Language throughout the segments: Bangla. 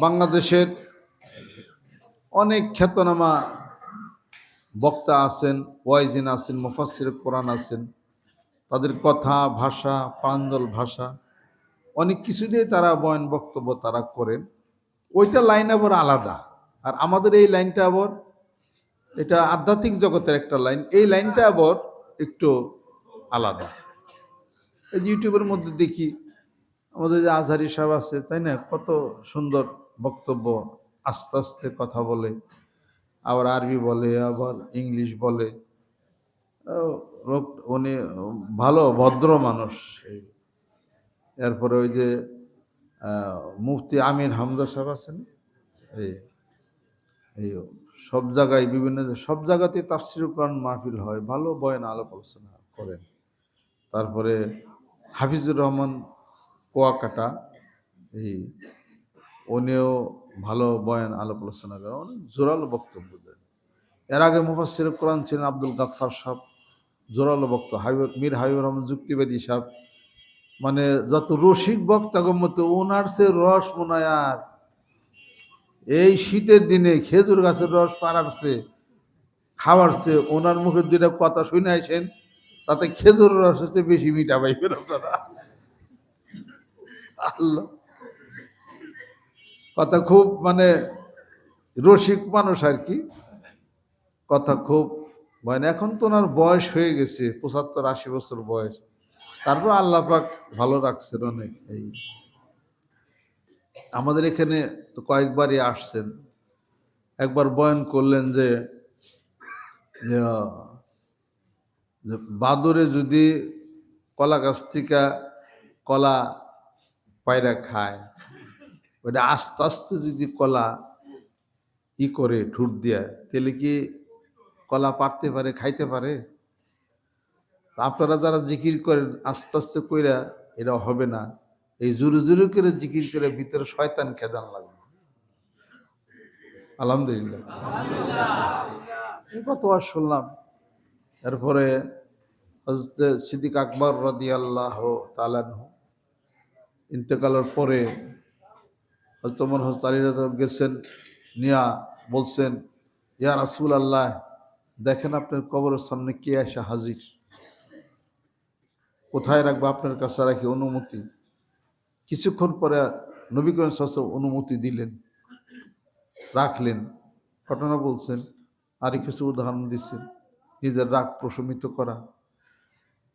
বাংলাদেশের অনেক খ্যাতনামা বক্তা আছেন, ওয়াইজিন আছেন মুফাসির কোরআন আছেন। তাদের কথা, ভাষা, প্রাঞ্জল ভাষা, অনেক কিছু দিয়ে তারা বয়ন বক্তব্য তারা করেন। ওইটা লাইন আবার আলাদা। আর আমাদের এই লাইনটা আবার, এটা আধ্যাত্মিক জগতের একটা লাইন। এই লাইনটা আবার একটু আলাদা। এই ইউটিউবের মধ্যে দেখি, আমাদের যে আজহারি সাহেব আছে, তাই না? কত সুন্দর বক্তব্য আস্তে আস্তে কথা বলে, আবার আরবি বলে, আবার ইংলিশ বলে উনি ভালো, ভদ্র মানুষ। এরপরে ওই যে মুফতি আমির হামজা সাহেব আছেন এই এই সব জায়গায় বিভিন্ন, সব জায়গাতে তাফসির কোরআন মাহফিল হয়, ভালো বয়ান আলাপ আলোচনা করেন তারপরে হাফিজুর রহমান কোয়াকাটা, এই উনিও ভালো বয়ান আলাপ আলোচনা করেন অনেক জোরালো বক্তব্য দেন। এর আগে মুফাসির কোরআন ছিলেন আব্দুল গাফফার সাহেব, জোরালো বক্ত হাবিব, মীর হাবিবুর রহমান যুক্তিবাদী সাহেব। মানে যত রসিক বক্তাগম মতো ওনার সে রস মনে আর এই শীতের দিনে খেজুর গাছের রস পাড়ারছে খাওয়ারছে ওনার মুখের দুইটা কথা শুনে আসেন, তাতে খেজুর রস হচ্ছে বেশি মিঠা পাইবেন আপনারা। আল্লাহ। কথা খুব মানে রসিক মানুষ আর কি। কথা খুব মানে এখন তো ওনার বয়স হয়ে গেছে, পঁচাত্তর আশি বছর বয়স। তারপর আল্লাহ পাক ভালো রাখছেন অনেক। এই আমাদের এখানে তো কয়েকবারই আসছেন। একবার বয়ান করলেন যে বাদরে যদি কলা গাছ থেকে কলা পায়রা খায় ওটা আস্তে আস্তে যদি কলা ই করে, ঠুট দিয়া, তাহলে কি কলা পারতে পারে, খাইতে পারে? আপনারা যারা জিকির করেন, আস্তে আস্তে কইরা এটা হবে না। এই জুরু জুরু করে জিকির করে ভিতরে শয়তান খেদান লাগবে। আলহামদুলিল্লাহ। এই কত আর শুনলাম। হজরত সিদ্দিক আকবর রদি আল্লাহ তালানহ ইন্তেকালের পরে হজরত ওমর গেছেন, নিয়া বলছেন, ইয়া রাসুল আল্লাহ দেখেন আপনার কবরের সামনে কে আসে হাজির। কোথায় রাখব আপনার কাছে রাখি অনুমতি? কিছুক্ষণ পরে নবী করিম অনুমতি দিলেন, রাখলেন। ঘটনা বলছেন আর কিছু উদাহরণ দিচ্ছেন, নিজের রাগ প্রশমিত করা।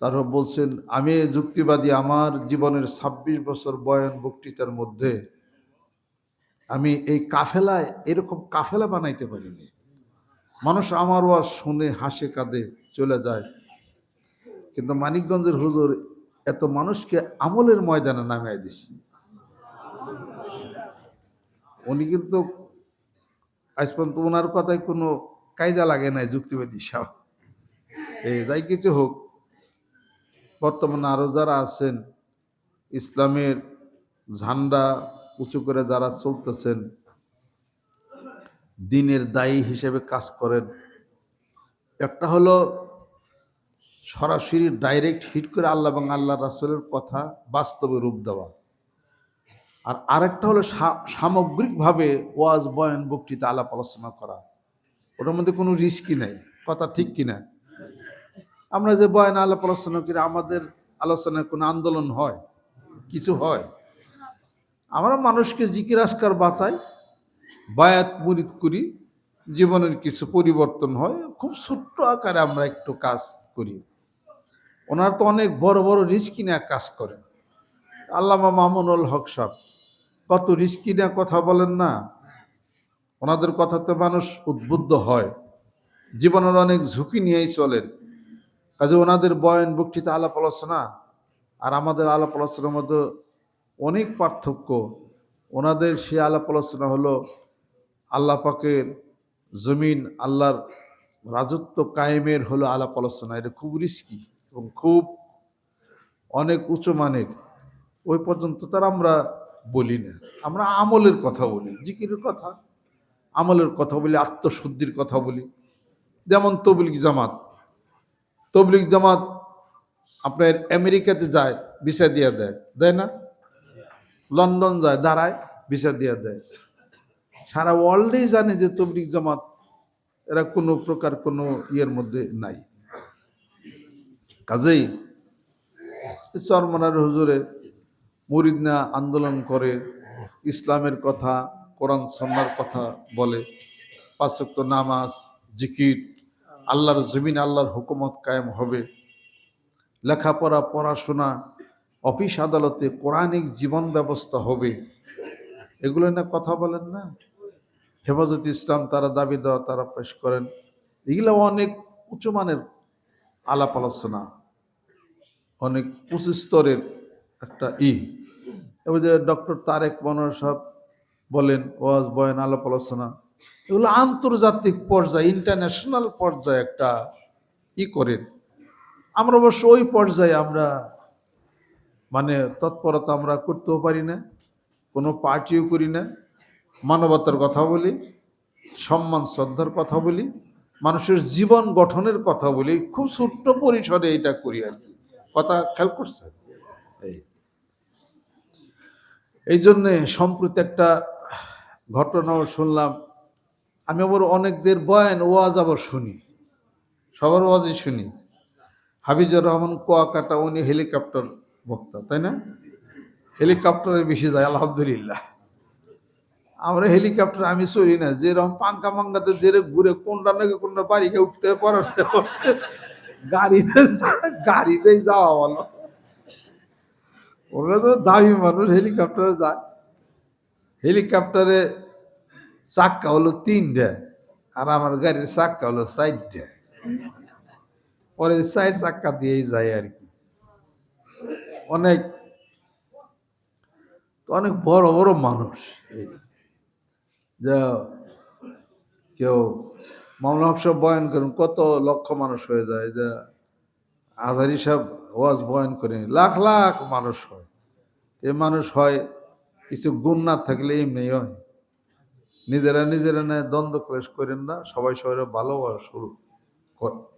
তারপর বলছেন, আমি যুক্তিবাদী আমার জীবনের ২৬ বছর বয়ান বক্তৃতার মধ্যে আমি এই কাফেলায় এরকম কাফেলা বানাইতে পারিনি। মানুষ আমার ওয়াজ শুনে, হাসে, কাঁদে, চলে যায়। কিন্তু মানিকগঞ্জের হুজুর, এত মানুষকে আমলের ময়দানে নামিয়ে দিছে। উনি কিন্তু আজ পর্যন্ত ওনার কথায় কোনো কায়জা লাগে নাই যুক্তিবাদী সাহেব এই যাই কিছু হোক, বর্তমানে আরও যারা আছেন, ইসলামের ঝান্ডা উঁচু করে যারা চলতেছেন, দিনের দায়ী হিসেবে কাজ করেন। একটা হলো সরাসরি ডাইরেক্ট হিট করে আল্লাহ এবং আল্লাহ রাসুলের কথা বাস্তবে রূপ দেওয়া। আর আরেকটা হলো সামগ্রিকভাবে ওয়াজ, বয়ান, বক্তৃতা, আলাপ আলোচনা করা। ওটার মধ্যে কোনো রিস্কই নাই। কথা ঠিক কিনা? আমরা যে বয়ান, আলাপ আলোচনা করি, আমাদের আলোচনায় কোনো আন্দোলন হয়? কিছু হয়? আমরা মানুষকে জিকির আসকার বাতাই বায়াত মুরিদ করি, জীবনের কিছু পরিবর্তন হয়। খুব ছোট্ট আকারে আমরা একটু কাজ করি। ওনার তো অনেক বড় বড় রিস্কি নিয়ে কাজ করেন। আল্লামা মামুনুল হক সাহেব, কত রিস্কি নিয়ে কথা বলেন না? ওনাদের কথাতে মানুষ উদ্বুদ্ধ হয়। জীবনের অনেক ঝুঁকি নিয়েই চলেন। কাজে ওনাদের বয়ান বক্তৃতা আলাপ আলোচনা আর আমাদের আলাপ আলোচনার মধ্যে অনেক পার্থক্য। ওনাদের সে আলাপ আলোচনা হলো আল্লাহ পাকের জমিন, আল্লাহর রাজত্ব কায়েমের হলো আলাপ আলোচনা। এটা খুব রিস্কি এবং খুব অনেক উঁচু মানের। ওই পর্যন্ত তার আমরা বলি না। আমরা আমলের কথা বলি, জিকিরের কথা। আমলের কথা বলি, আত্মশুদ্ধির কথা বলি। যেমন তবলিগ জামাত। তবলিগ জামাত আপনার আমেরিকাতে যায়, ভিসা দিয়ে দেয় দেয় না? লন্ডন যায়, দাঁড়ায় ভিসা দিয়ে দেয়। সারা ওয়ার্ল্ডেই জানে যে তবলিক জামাত, এরা কোনো প্রকার কোনো ইয়ের মধ্যে নাই। কাজেই চরমনার হুজুরে মুরিদনা আন্দোলন করে, ইসলামের কথা, কোরআন সন্ন্যার কথা বলে পাঁচক্ত নামাজ, জিকির, আল্লাহর জমিন আল্লাহর হুকুমত কায়েম হবে, লেখাপড়া, পড়াশোনা অফিস আদালতে কোরআনিক জীবন ব্যবস্থা হবে। এগুলো না কথা বলেন না। হেফাজত ইসলাম তারা দাবি দেওয়া তারা পেশ করেন। এগুলো অনেক উচ্চমানের আলাপ আলোচনা। অনেক উঁচু স্তরের একটা ই। এবার যে ডক্টর তারেক মনোয়ার সাহেব বলেন, ওয়াজ, বয়ান, আলাপ আলোচনা, এগুলো আন্তর্জাতিক পর্যায়ে, ইন্টারন্যাশনাল পর্যায়ে একটা ই করেন। আমরা অবশ্য ওই পর্যায়ে আমরা মানে তৎপরতা আমরা করতেও পারি না, কোনো পার্টিও করি না, মানবতার কথা বলি, সম্মান, শ্রদ্ধার কথা বলি, মানুষের জীবন গঠনের কথা বলি, খুব ছোট্ট পরিসরে এটা করি আর কি। কথা খেয়াল করছেন? এই। এই জন্যে সম্প্রতি একটা ঘটনাও শুনলাম, আমি আবার অনেকদের বয়ান ওয়াজ আবার শুনি, সবার ওয়াজই শুনি। হাবিজুর রহমান কুয়াকাটা, উনি হেলিকপ্টার বক্তা, তাই না? হেলিকপ্টারে বেশি যায়, আলহামদুলিল্লাহ। আমরা হেলিকপ্টার, আমি চলি না, যেরকম পাঙ্কা মাঙ্গাতে যেরে ঘুরে কোনটা নাকি কোনটা বাড়িকে উঠতে পড়াতে পড়তে গাড়িতে গাড়িতেই যাওয়া বলো ওরা তো দামি মানুষ, হেলিকপ্টারে যায়। হেলিকপ্টারে চাক্কা হলো তিনটে, আর আমার গাড়ির চাক্কা হলো চারটা। পরে চার চাক্কা দিয়েই যায় আর কি। অনেক অনেক বড় বড় মানুষ এই। যা কেউ মামলা হক সাহেব বয়ান করেন, কত লক্ষ মানুষ হয়ে যায়। যে আজহারি সাহেব ওয়াজ বয়ান করেন, লাখ লাখ মানুষ হয়। এ মানুষ হয়, কিছু গুণ না থাকলে এমনি হয়। নিজেরা নিজেরা নেয় দ্বন্দ্ব ক্লেশ করেন না, সবাই সবাই ভালোবাসা শুরু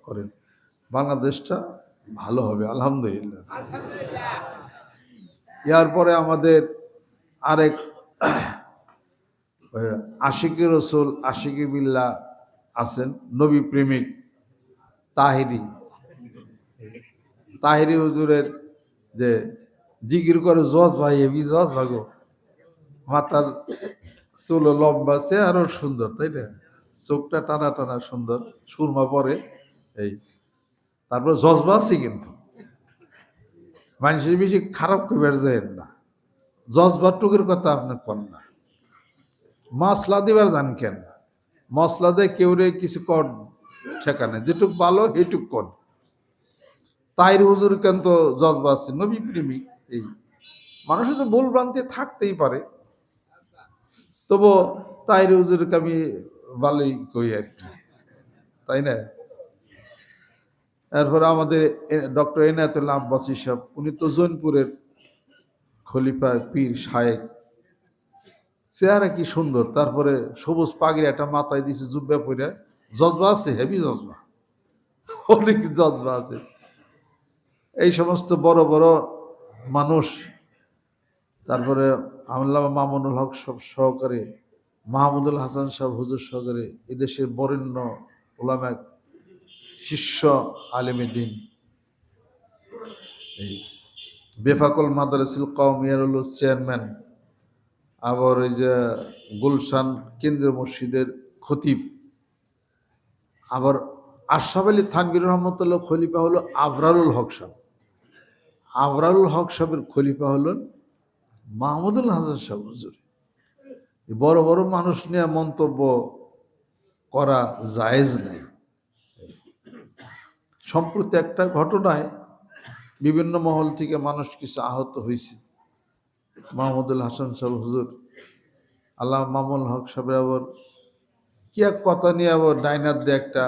করেন। বাংলাদেশটা ভালো হবে, আলহামদুলিল্লাহ। ইয়ার পরে আমাদের আরেক আশিকি রসুল, আশিকি বিল্লা আছেন, নবী প্রেমিক তাহিরি। তাহিরি হুজুরের যে জিকির করে, জজ ভাই এবি জজ ভাগো মাথার চুলো লম্বা আরও সুন্দর, তাই না? চোখটা টানা টানা সুন্দর, সুরমা পরে, এই তারপর জজবা আছে কিন্তু। মানুষের বেশি খারাপ করে যায় না। জজবা টুকের কথা আপনি কন না। মশলা দিবার জান কেন? মশলা দিয়ে কেউ রে কিছু কর সেখানে যেটুক ভালো এটুক কর। তাইর হুজুর কেন তো জজবা আছে? নবী প্রেমিক এই। মানুষের তো ভুল ভ্রান্তি থাকতেই পারে। তবু তাইর হুজুরকে আমি ভালোই কই আর কি। তাই না? এরপর আমাদের ডক্টর এনায়তুল্লাহ আব্বাসী সাহেব, উনি তো জৈনপুরের খলিফা পীর শায়েক। চেহারা কি সুন্দর, তারপরে সবুজ পাগড়ি একটা মাথায় দিছে, জুব্বা পরে জজবা আছে, হেভি জজবা। অনেক জজবা আছে। এই সমস্ত বড় বড় মানুষ, তারপরে আমল্লা মামুনুল হক সব সহকারে, মাহমুদুল হাসান সাহেব হুজুর সহকারে, এদেশের বরেণ্য ওলামা শিষ্য আলেমে দিন। এই বেফাকুল মাদারসিল কওমিয়ার হলো চেয়ারম্যান। আবার ওই যে গুলশান কেন্দ্রীয় মসজিদের খতিব। আবার আশরাফ আলী থাকবির রহমতুল্লাহ খলিফা হলো আবরারুল হক সাহেব। আবরারুল হক সাহেবের খলিফা হলেন মাহমুদুল হাসান সাহেব হুজুর। বড় বড় মানুষ নিয়ে মন্তব্য করা জায়েজ নেই। সম্প্রতি একটা ঘটনায় বিভিন্ন মহল থেকে মানুষ কিছু আহত হয়েছে। মাহমুদুল হাসান সাহেব, হুজুর। আল্লাহ মামুল হক সাহেবের আবার কি এক কথা নিয়ে আবার ডাইনার দিয়ে একটা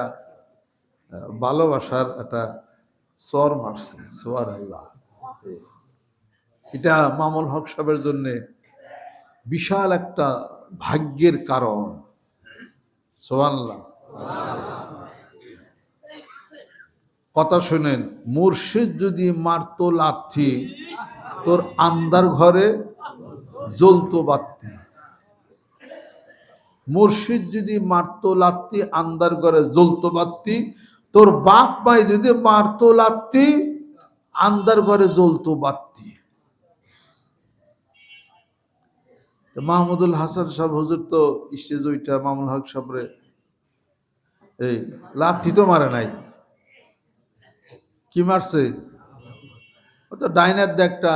ভালোবাসার একটা চর মারছে। সোয়ার আল্লাহ এটা মামুল হক সাহেবের জন্যে বিশাল একটা ভাগ্যের কারণ। সোয়াল্লাহ কথা শুনেন, মুর্শিদ যদি মারতো লাথি, তোর আন্দার ঘরে জ্বলতো বাত্তি মুর্শিদ যদি মারতো লাত্তি আন্দার ঘরে জ্বলতো বাত্তি তোর বাপ মাই যদি মারতো লাত্তি আন্দার ঘরে জ্বলতো বাত্তি মাহমুদুল হাসান সাহেব, হুজুর তো স্টেজ ওইটা মামুল হক সাহেবরে, এই, লাথি তো মারে নাই। কি মারছে? ও তো ডাইনার দিয়ে একটা,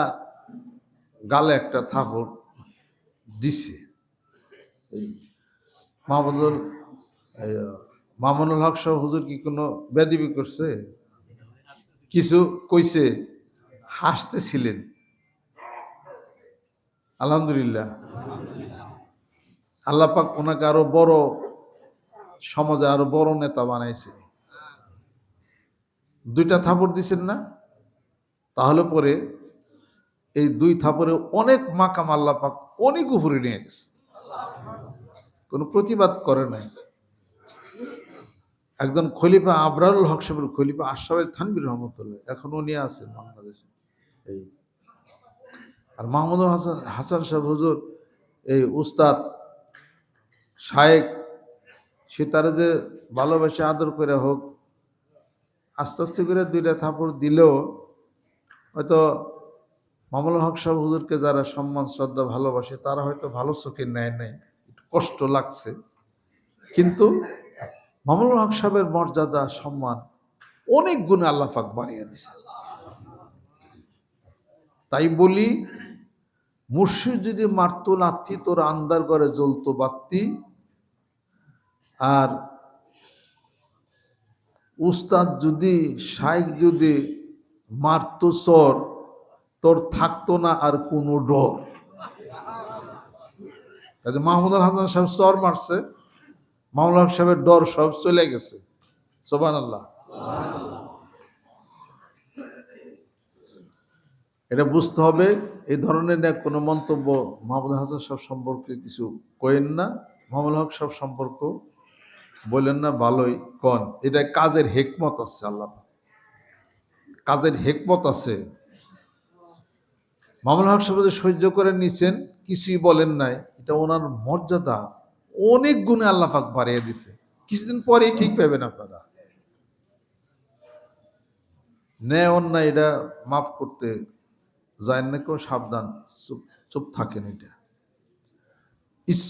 গালে একটা থাপড় দিছে। এই মাহমুদুল মামুনুল হক সাহেব হুজুর কি কোনো বেদিবি করছে? কিছু কইছে, হাসতেছিলেন। আলহামদুলিল্লাহ। আল্লাপাক ওনাকে আরও বড় সমাজে আরও বড় নেতা বানাইছে। দুইটা থাপড় দিছেন না? তাহলে পরে এই দুই থাপড়ে অনেক মাকাম আল্লাহ পাক অনেক উপরে নিয়ে গেছে। কোনো প্রতিবাদ করে নাই। একজন খলিফা আবরারুল হক সাহেবের খলিফা আশরাফ থানবির রহমতুল্লাহ, এখন উনি আছেন বাংলাদেশে। এই আর মাহমুদুল হাসান হাসান সাহেব হুজুর, এই উস্তাদ শায়েক, সে তারা যে ভালোবাসে আদর করে হোক আস্তে আস্তে করে দুইটা থাপড় দিলেও হয়তো মামুল হক সাহেব হুজুরকে যারা সম্মান, শ্রদ্ধা, ভালোবাসে, তারা হয়তো ভালো চোখে নেয় নাই। একটু কষ্ট লাগছে। কিন্তু মামুল হক সাহেবের মর্যাদা, সম্মান অনেক গুণে আল্লাহ পাক বাড়িয়ে দিছে তাই বলি, মুর্শিদ যদি মারতো লাথি তোর আন্দার ঘরে জ্বলতো বাত্তি আর উস্তাদ যদি শাইক যদি মারতো চর, তোর থাকতো না আর কোনো ডর। কাজে মাহমুদুল হাসান সাহেব চর মারছে মামুল হক সাহেবের ডর সব চলে গেছে। সোবান আল্লাহ এটা বুঝতে হবে, এই ধরনের না কোনো মন্তব্য মাহমুদ হাসান সাহেব সম্পর্কে কিছু কয়েন না। মামুল হক সাহেব সম্পর্ক বললেন, না, ভালোই, কন? এটা কাজের হেকমত আছে, আল্লাহ কাজের হেকমত আছে। মামুল হক সাহেব সহ্য করে নিছেন, কিছুই বলেন নাই, এটা ওনার মর্যাদা। অনেক গুণে আল্লাহ পাক বাড়িয়ে দিছে। কিছুদিন পরেই ঠিক পাবেন আপনারা। ন্যায় অন্যায় এটা মাফ করতে যায় না কেউ, সাবধান, চুপ চুপ থাকেন এটা।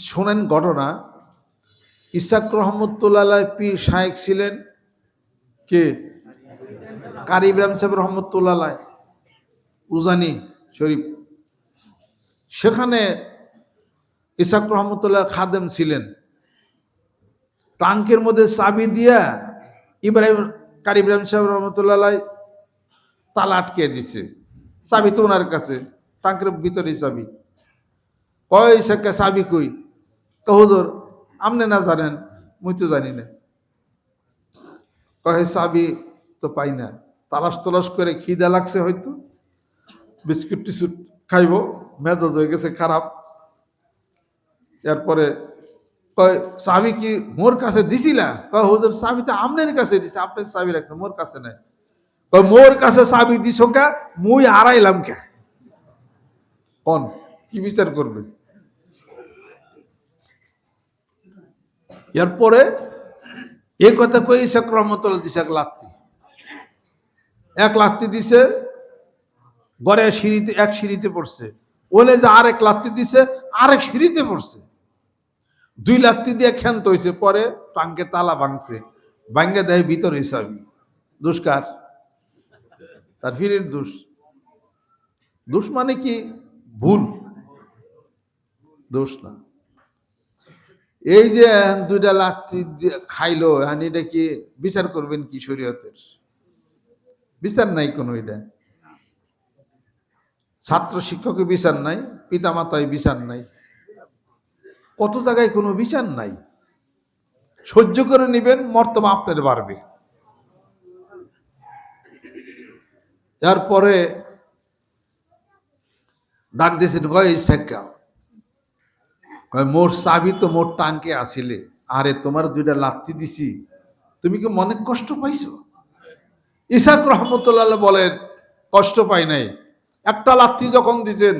শোনেন ঘটনা ইসাক রহমতুল্লাহ পীর শায়েক ছিলেন কে? কারি ইব্রাহিম সাহেব রহমতুল্লাহ উজানি শরীফ। সেখানে ইসাক রহমতুল্লাহ খাদেম ছিলেন। টাঙ্কের মধ্যে চাবি দিয়া ইব্রাহিম, কারি ইব্রাহিম সাহেব রহমতুল্লাহ তালা আটকে দিছে। চাবি তো ওনার কাছে টাঙ্কের ভিতরে চাবি। কয় ইসাককে চাবি কই? কহুদর আমনে না জানেন, মুই তো জানি না। কহে, চাবি তো পাই না। তালাশ তলাশ করে খিদা লাগছে হয়তো। বিস্কুট টিস্কুট খাইব। মেজাজ হয়ে গেছে খারাপ। এরপরে কয়, চাবি কি মোর কাছে দিছিলা? কয়, হুজুর, চাবি তো আমনের কাছে দিছে। আপনার চাবি রাখছে, মোর কাছে নাই। কয়, মোর কাছে চাবি দিছ কা? মুই আড়াইলাম কে? কন, কি বিচার করবে? এরপরে এই কথা কই ইসাক রহমতুল্লাহ দিছে এক লাত্তি। এক লাত্তি দিছে গড়ে সিঁড়িতে এক সিঁড়িতে পড়ছে। ওলে যে আরেক লাত্তি দিছে, আরেক সিঁড়িতে পড়ছে। দুই লাত্তি দিয়ে ক্ষান্ত হয়েছে পরে টাঙ্কের তালা ভাঙছে ভাঙ্গে দেয় ভিতর হিসাবই দুষ্কার তার ফিরের দোষ। দোষ মানে কি? ভুল। দোষ না। এই যে দুইটা দিয়ে খাইলো, এখন এটা কি বিচার করবেন কি শরীয়তের? বিচার নাই কোনো এটা। ছাত্র শিক্ষকের বিচার নাই পিতা মাতায় বিচার নাই। কত জায়গায় কোনো বিচার নাই। সহ্য করে নেবেন, মর্তবা আপনার বাড়বে। তারপরে ডাক দিয়েছেন, কয় শেখা কয়, মোর চাবি তো মোর টাঙ্কে আসিলে আরে, তোমার দুইটা লাত্তি দিছি। তুমি কি মনে কষ্ট পাইছো? ইসাক রহমতুল্লাহ বলেন, কষ্ট পাই নাই। একটা লাত্তি যখন দিছেন,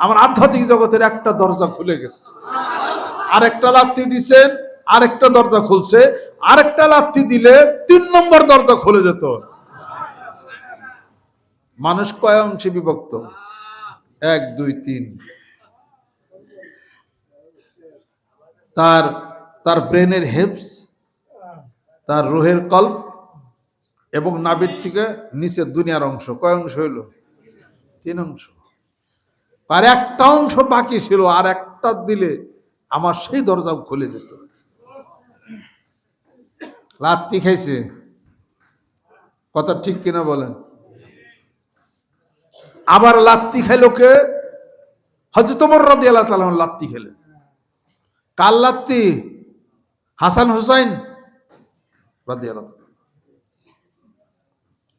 আমার আধ্যাত্মিক জগতের একটা দরজা খুলে গেছে। আর একটা লাথি দিছেন, আরেকটা দরজা খুলছে। আরেকটা লাথি দিলে তিন নম্বর দরজা খুলে যেত। মানুষ কয় অংশে বিভক্ত? এক, দুই, তিন। তার তার ব্রেনের হেপস তার রোহের কল্প এবং নাবির থেকে নিচের দুনিয়ার অংশ। কয় অংশ হইল? তিন অংশ। আর একটা অংশ বাকি ছিল, আর একটা দিলে আমার সেই দরজাও খুলে যেত। লাত্তি খাইছে? কথা ঠিক কিনা বলেন? আবার লাত্তি খাইলো কে? হয়তো তোমার রদি আল্লাহ তালা লাত্তি খেলেন। কাল লাত্তি হাসান হুসাইন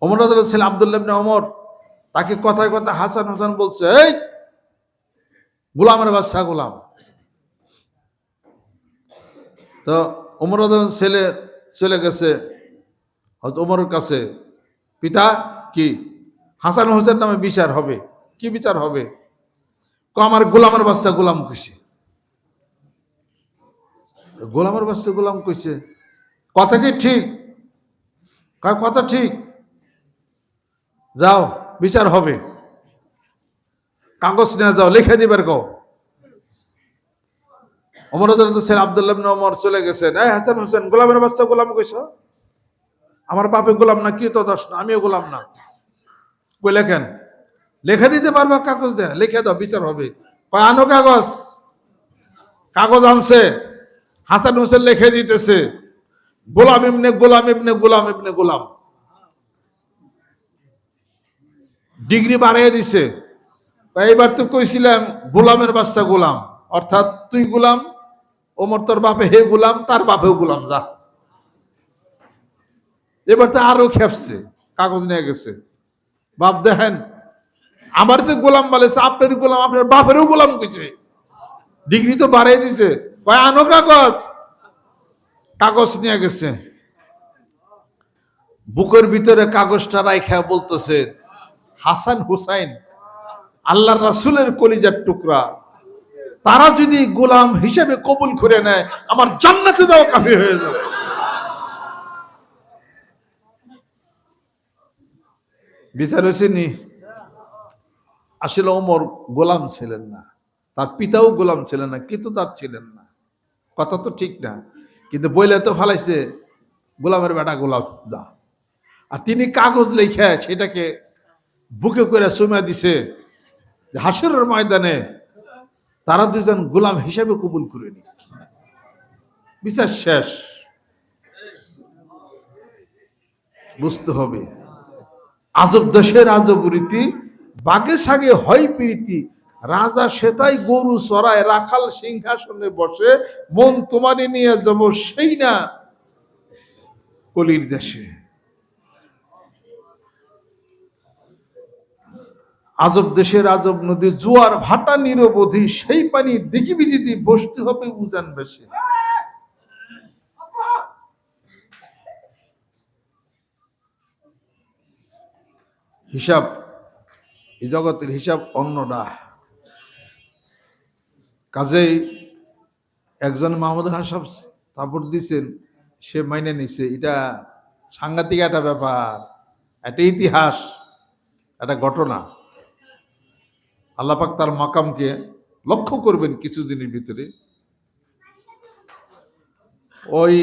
অমর ছেলে অমর তাকে কথায় কথা হাসান হাসান বলছে, এই গোলামের বাদশাহ গোলাম। তো অমর ছেলে চলে গেছে হয়তো ওমরের কাছে। পিতা কি? হাসান হোসেন নামে বিচার হবে। কি বিচার হবে? আমার গোলামের বাচ্চা গোলাম খুশি। গোলামের বাচ্চা গোলাম কইছে, কথা কি ঠিক? কথা ঠিক? যাও, বিচার হবে। কাগজ নিয়ে যাও, লিখে দিবার কও অমর ছেলে আবদুল্লাহ ওমর চলে গেছেন। এই হাসান হোসেন, গোলামের বাচ্চা গোলাম কইছ? আমার বাপে গোলাম না, কি তো দশ না, আমিও গোলাম না। কই লেখেন? লেখা দিতে পারবা, কাগজ দে লিখে দাও, বিচার হবে। কয়, আনো কাগজ? কাগজ আনছে। হাসান হোসেন লিখে দিতেছে, গোলাম ইবনে গোলাম ইবনে গোলাম ইবনে গোলাম। ডিগ্রি বাড়িয়ে দিছে। এইবার তো কইছিলাম, গোলামের বাচ্চা গোলাম। অর্থাৎ তুই গোলাম, ওমর তোর বাপে হে গোলাম, তার বাপেও গোলাম, যা। এবার তো আরও খেপছে, কাগজ নিয়ে গেছে। বাপ দেখেন, আমার তো গোলাম বলেছে আপনার গোলাম, আপনার বাপেরও গোলাম কইছে। ডিগ্রি তো বাড়িয়ে দিছে। কয়, আনো কাগজ? কাগজ নিয়ে গেছে। বুকের ভিতরে কাগজটা রাইখা বলতেছে, হাসান হুসাইন আল্লাহ রাসুলের কলিজার টুকরা। তারা যদি গোলাম হিসেবে কবুল করে নেয়, আমার জান্নাতে যাওয়া কাফি হয়ে যাবে। বিচার হয়েছে নি? আসলে ওমর গোলাম ছিলেন না। তার পিতাও গোলাম ছিলেন না, কিন্তু তার ছিলেন না। কথা তো ঠিক না। কিন্তু বইলে তো ফালাইছে, গোলামের বেটা গোলাম, যা। আর তিনি কাগজ লেখা সেটাকে বুকে করে সুমা দিছে যে হাসরের ময়দানে তারা দুজন গোলাম হিসাবে কবুল করে নি বিচার শেষ। বুঝতে হবে। আজব দেশের আজব রীতি, বাগে সাগে হয় প্রীতি রাজা সেতাই গরু চড়ায়, রাখাল সিংহাসনে বসে, মন তোমারে নিয়ে যাব সেই না কলির দেশে। আজব দেশের আজব নদী, জোয়ার ভাটা নিরবধি, সেই পানি দেখিবি যদি বসতে হবে উজান বেশি। হিসাব, এই জগতের হিসাব অন্যটা কাজেই একজন মাহমুদ হাসাব তারপর দিছেন, সে মাইনে নিছে। এটা সাংঘাতিক একটা ব্যাপার, একটা ইতিহাস, একটা ঘটনা। আল্লাপাক তার মাকামকে লক্ষ্য করবেন কিছুদিনের ভিতরে। ওই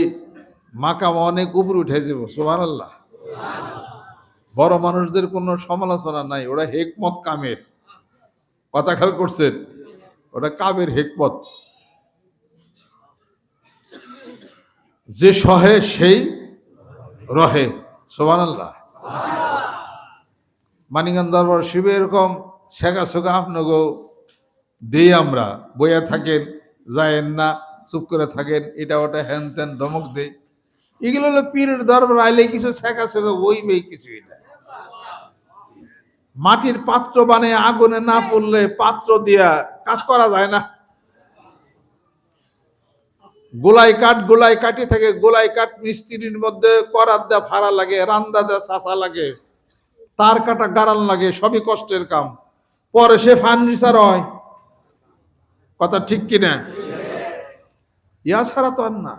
মাকাম অনেক উপরে উঠে যাব সোহান আল্লাহ বড় মানুষদের কোনো সমালোচনা নাই, ওরা হেকমত কামের। কথা খেয়াল করছেন। ওটা কাবের হেকমত। যে সহে সেই রহে সোহান আল্লাহ মানিকান দরবার শিবে এরকম শেখা শেখা আপনাকে দিই আমরা, বইয়া থাকেন, যায়েন না, চুপ করে থাকেন, এটা ওটা হ্যান ত্যান ধমক দেই। এগুলো হলো পীরের দরবার, আইলে কিছু শেখা শেখা বইবে কিছুই না। মাটির পাত্র বানিয়ে আগুনে না পড়লে পাত্র দিয়া কাজ করা যায় না। গোলাই কাঠ, গোলাই কাটি থাকে গোলাই কাঠ মিস্ত্রির মধ্যে করার দেয়া ফাড়া লাগে, রান্দা দেয়া চাষা লাগে, তার কাটা গাড়াল লাগে, সবই কষ্টের কাম। পরে সে ফার্নিচার হয়। কথা ঠিক কিনা ইয়া ছাড়া তো আর না।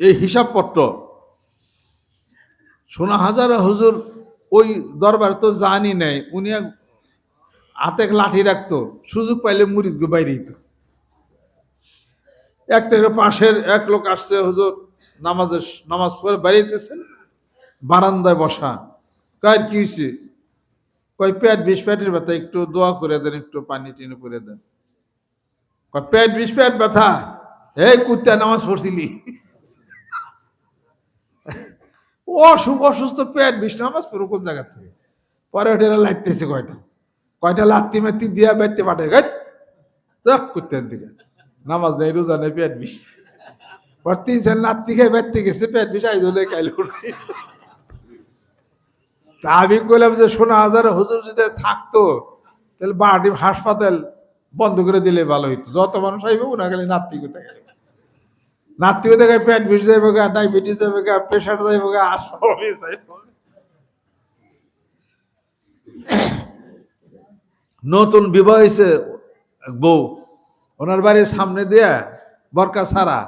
এই হিসাবপত্র সোনা হাজার হুজুর ওই দরবার তো জানি নাই, উনি হাতে লাঠি রাখতো, সুযোগ পাইলে মুড়িদ গো বাইরে দিত। এক থেকে পাশের এক লোক আসছে, হুজুর নামাজের নামাজ পড়ে বাড়িতেছেন বারান্দায় বসা। কার কি হয়েছে কয়, পেট বিষ, পেটের ব্যথা, একটু দোয়া করে দেন, একটু পানি টিনি করে দেন। কয়, পেট বিষ, পেট ব্যথা? এই কুত্তা নামাজ পড়ছিলি। অসুখ অসুস্থ, পেট বিষ, নামাজ পুরো কোন জায়গা থেকে? পরে ওটা লাগতেছে কয়টা? কয়টা লাত্তি মাত্তি দিয়া বেড়তে পাঠে গাছ রাখ কুত্তার দিকে। নামাজ নেই, রোজা নেই, পেট বিষ। পর তিন চার নাত্তি খেয়ে বেড়তে গেছে, পেট বিষ, আইজ হলে কাইলে তা আমি কইলাম যে, সোনা হাজার হুজুর যদি থাকতো, তাহলে বাড়ি হাসপাতাল বন্ধ করে দিলে ভালো হইতো। যত মানুষ আইবে ওনা গেলে নাত্তি কোথায় গেলে? কোথায় গেলে পেট বিষ যাইব গা, ডায়াবেটিস যাইব গা প্রেশার যাইব গা সবই নতুন বিবাহ হয়েছে বউ। ওনার বাড়ির সামনে দিয়া বরকা ছাড়া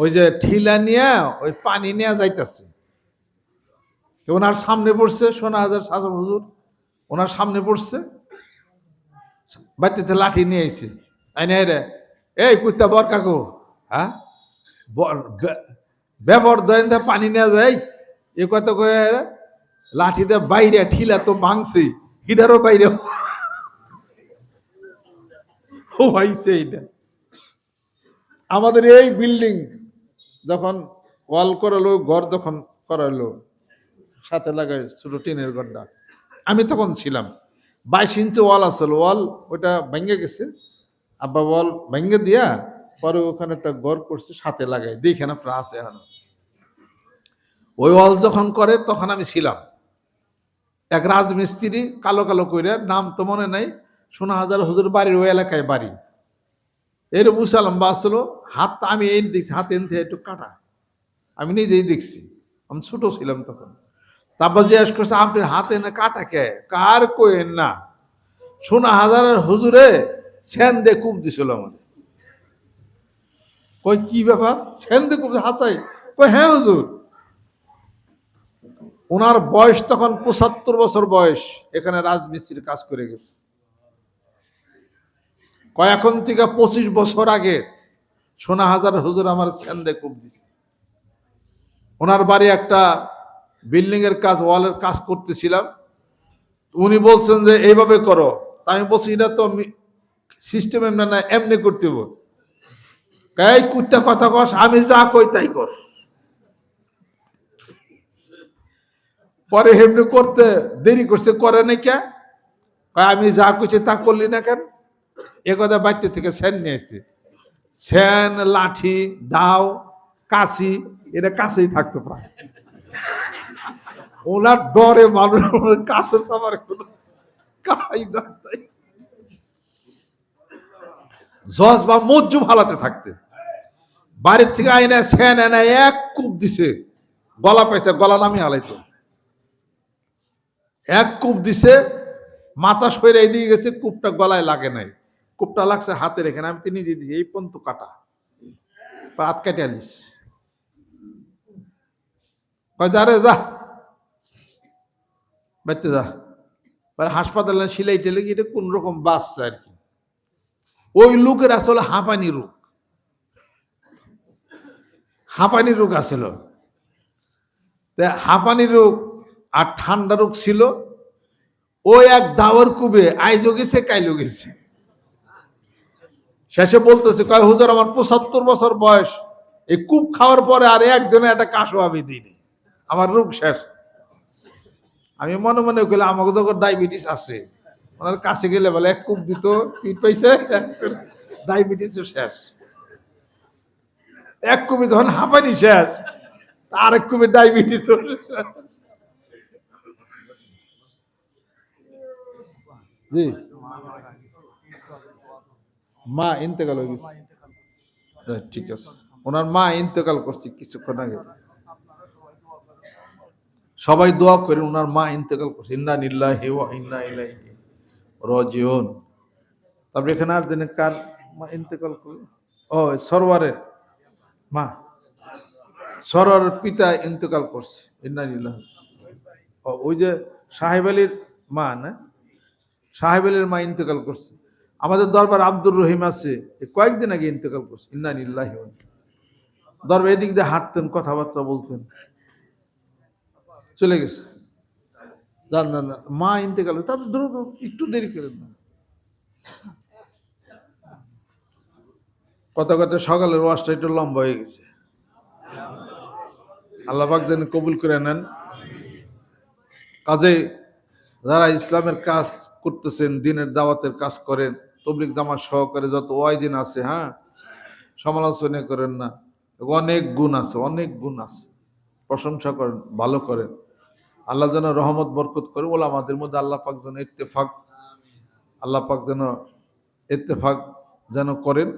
ওই যে ঠিলা নিয়ে ওই পানি নিয়ে যাইতেছে। ওনার সামনে পড়ছে সোনা হাজার সাজন হুজুর। ওনার সামনে পড়ছে, বাড়িতে লাঠি নিয়ে আইছে। আইনে রে এই কুত্তা বর কাকু হ্যাঁ? ব্যবহার দেন পানি নেওয়া যায়, এ কথা কয়ে লাঠিতে বাইরে ঠিলা তো ভাঙছে হিটারও বাইরে হয়েছে এইটা। আমাদের এই বিল্ডিং যখন ওয়াল করালো, ঘর যখন করালো, সাথে লাগাই ছোট টিনের ঘরটা, আমি তখন ছিলাম। বাইশ ইঞ্চি ওয়াল আসল ওয়াল ওটা ভেঙে গেছে, আব্বা ওয়াল ভেঙে দিয়া পরে ওখানে একটা ঘর করছে, সাথে লাগাই। দেখেন আপনার, আছে এখন। ওই ওয়াল যখন করে, তখন আমি ছিলাম। এক রাজমিস্ত্রি কালো কালো করে নাম তো মনে নাই, সোনা হাজার হুজুর বাড়ির ওই এলাকায় বাড়ি। এর মুসালাম বা আসলো হাত আমি এই দেখছি, হাত এনতে একটু কাটা। আমি নিজেই দেখছি, আমি ছোট ছিলাম তখন। তারপর জিজ্ঞেস করছে, আপনি হাতে না কাটা কে? কার কোয়েন না। সোনা হাজারের হুজুরে সেন দিয়ে কূপ দিছিল আমাদের। কই কি ব্যাপার? সেন দে কূপ হাসাই কই হ্যাঁ হুজুর। ওনার বয়স তখন পঁচাত্তর বছর বয়স, এখানে রাজমিস্ত্রির কাজ করে গেছে। কয়, এখন থেকে পঁচিশ বছর আগে সোনা হাজার হুজুর আমার সেন্দে কূপ দিছে। ওনার বাড়ি একটা বিল্ডিং এর কাজ, ওয়ালের কাজ করতেছিলাম। উনি বলছেন যে, এইভাবে করো। আমি বলছি, এটা তো সিস্টেম এমনি না, এমনি করতে হবে এই কুত্তা কথা কস, আমি যা কই তাই কর। পরে হেমনি করতে দেরি করছে, করে নাই কে? আমি যা কইছি তা করলি না কেন? এ কথা বাড়িতে থেকে স্যান নিয়েছে স্যান, লাঠি, দাও, কাশি এটা কাছেই থাকতো প্রায়। ওনার ডরে মানুষ কাছে সবার জজ বা মজ্জু ভালাতে থাকতে বাড়ির থেকে আইনা স্যান এনে এক কূপ দিছে, গলা পাইছে, গলা নামি হালাইতো এক কূপ দিছে মাথা সইরে দিয়ে গেছে, কূপটা গলায় লাগে নাই। কূপটা লাগছে হাতে রেখে আমি তিনি দিয়ে দিই এই পর্যন্ত কাটা। হাত কাটে আলিস কয়, যা রে, যা। হাসপাতালে সিলাই টেলে এটা কোন রকম বাচ্চা আর কি। ওই লোকের আসলে হাঁপানি রোগ। হাঁপানি রোগ আসল তা হাঁপানি রোগ আর ঠান্ডা রোগ ছিল। ও এক দাওয়ার কুবে আইজও গেছে কাইলো গেছে। শেষে বলতেছে, কয়, হুজুর, আমার পঁচাত্তর বছর বয়স। এই কূপ খাওয়ার পরে আর একজনে একটা কাশো আমি দিইনি। আমার রোগ শেষ। আমি মনে মনে করলে আমাকে যখন ডায়াবেটিস আছে, ওনার কাছে গেলে বলে, এক কূপ দিত পিঠ পাইছে ডায়াবেটিসও শেষ। এক কূপে যখন হাঁপানি শেষ আর এক কূপে ডায়াবেটিসও শেষ জি। মা ইন্তেকাল হয়ে গেছে। ঠিক আছে। ওনার মা ইন্তেকাল করছে কিছুক্ষণ আগে। সবাই দোয়া করেন ওনার মা ইন্তেকাল করছে। ইন্না নিল্লাহি ওয়া ইন্না ইলাইহি রাজিউন। তারপরে এখানে আর দিনে কার মা ইন্তেকাল করল? ও সরোয়ারের মা সরোয়ারের পিতা ইন্তেকাল করছে ওই যে সাহেব আলীর মা না? সাহেব আলীর মা ইন্তেকাল করছে। আমাদের দরবার আব্দুর রহিম আছে কয়েকদিন আগে ইন্তেকাল করছে ইন্নালিল্লাহ দরবার এদিক দিয়ে হাঁটতেন, কথাবার্তা বলতেন। চলে গেছে। যান যান। মা ইন্তেকাল। তাদের একটু দেরি করেন না। কথা সকালের ওয়াশটা একটু লম্বা হয়ে গেছে। আল্লাহ পাক যেন কবুল করে নেন। কাজে যারা ইসলামের কাজ করতেছেন, দিনের দাওয়াতের কাজ করেন তবলিক জামাত সহকারে যত ওয়াইদিন আছে হ্যাঁ সমালোচনা করেন না। অনেক গুণ আছে, অনেক গুণ আছে। প্রশংসা করেন, ভালো করেন। আল্লাহ যেন রহমত, বরকত করে বলে আমাদের মধ্যে আল্লাহ পাক যেন ইত্তেফাক, আল্লাহ পাক যেন ইত্তেফাক যেন করেন।